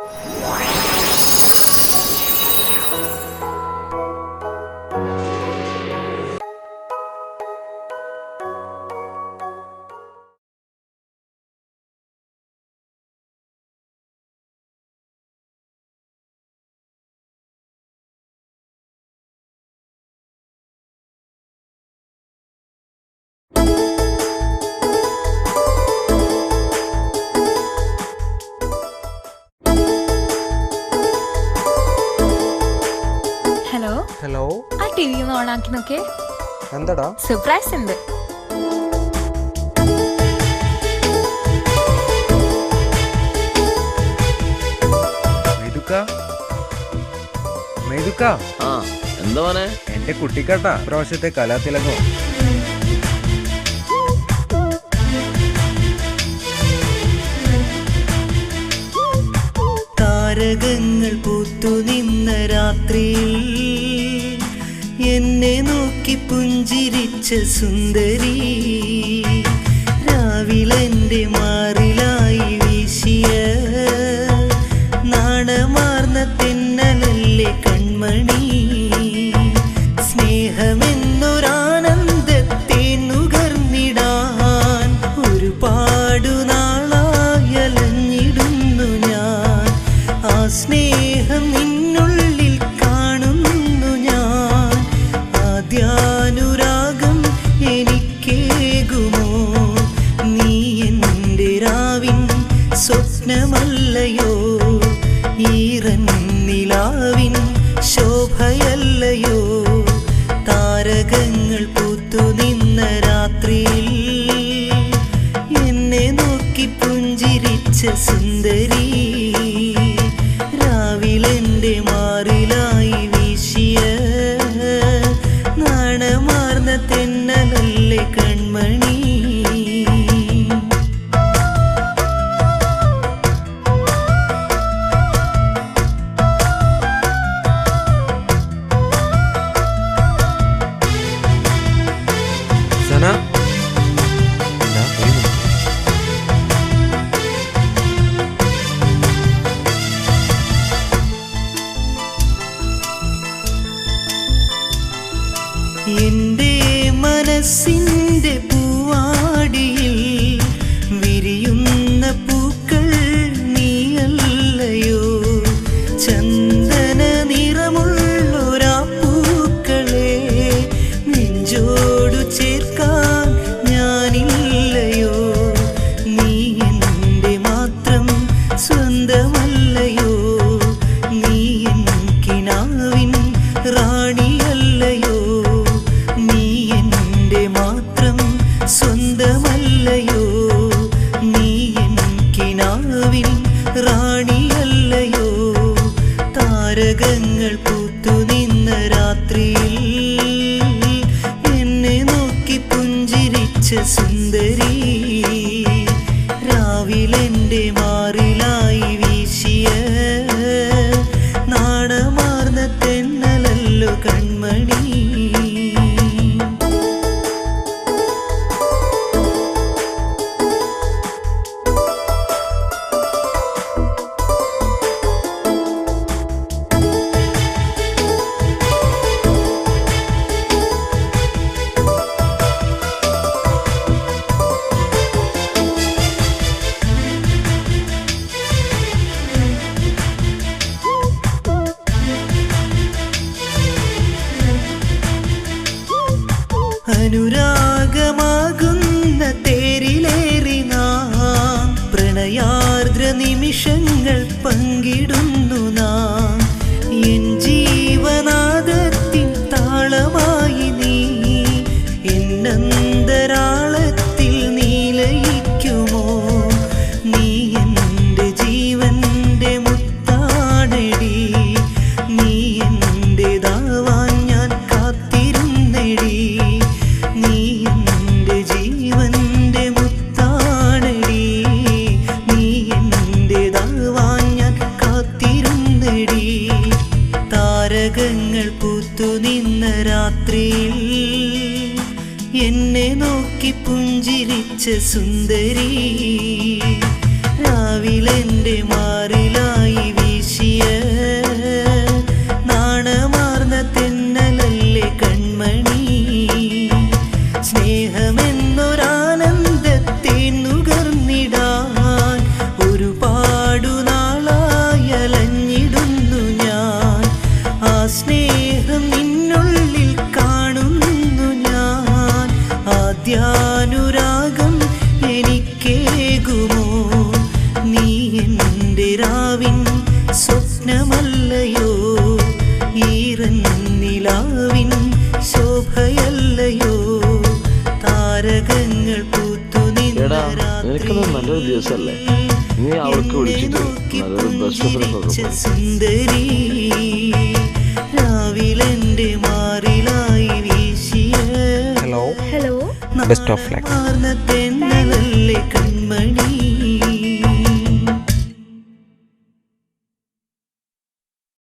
Bye. Hello ആ T V ഒന്ന് ഓണാക്കി നോക്കേ എന്താടാ? സർപ്രൈസ് ഉണ്ട്. മെതുക്ക. ആ എന്താ മോനെ? എന്റെ കുട്ടിക്കാട്ടാ പ്രാവശ്യത്തെ കലാതിലകോ പുഞ്ചിരിച്ച സുന്ദരി രാവിലെന്റെ മാറിലായി വീശിയ നാണമാർന്ന തെന്നലല്ലേ കൺമണി. സ്നേഹമെന്നൊരാനന്ദത്തെ നുകർന്നിടാൻ ഞാൻ. സ്നേഹം സ്വപ്നമല്ലയോ ഈറൻ നിലാവിൻ ശോഭയല്ലയോ? താരകങ്ങൾ പൂത്തു നിന്ന രാത്രിയിൽ എന്നെ നോക്കി പുഞ്ചിരിച്ച സുന്ദരി രാവിലെ മാറിലായി താരകങ്ങൾ പൂത്തു നിന്ന രാത്രിയിൽ എന്നെ നോക്കി പുഞ്ചിരിച്ച സുന്ദരി രാവിലെന്റെ മാറിലായി വീശിയ നാടമാർന്ന തെന്നലല്ലോ കൺമണി. ഞാൻ നീ ജീവന്റെ മുത്താണടി. നീ ഞാൻ താരകങ്ങൾ പൂത്തു രാത്രിയിൽ എന്നെ നോക്കി പുഞ്ചിരിച്ച സുന്ദരി. രാവിലെ മാറിലായി എടാ നിനക്കത് നല്ലൊരു ദിവസമല്ലേ നീ അവൾക്ക് വിളിച്ചിട്ട് നല്ലൊരു ബെസ്റ്റ് ഫ്രണ്ട് സുന്ദരി രാവിലെ മാറിലായി hello hello best of luck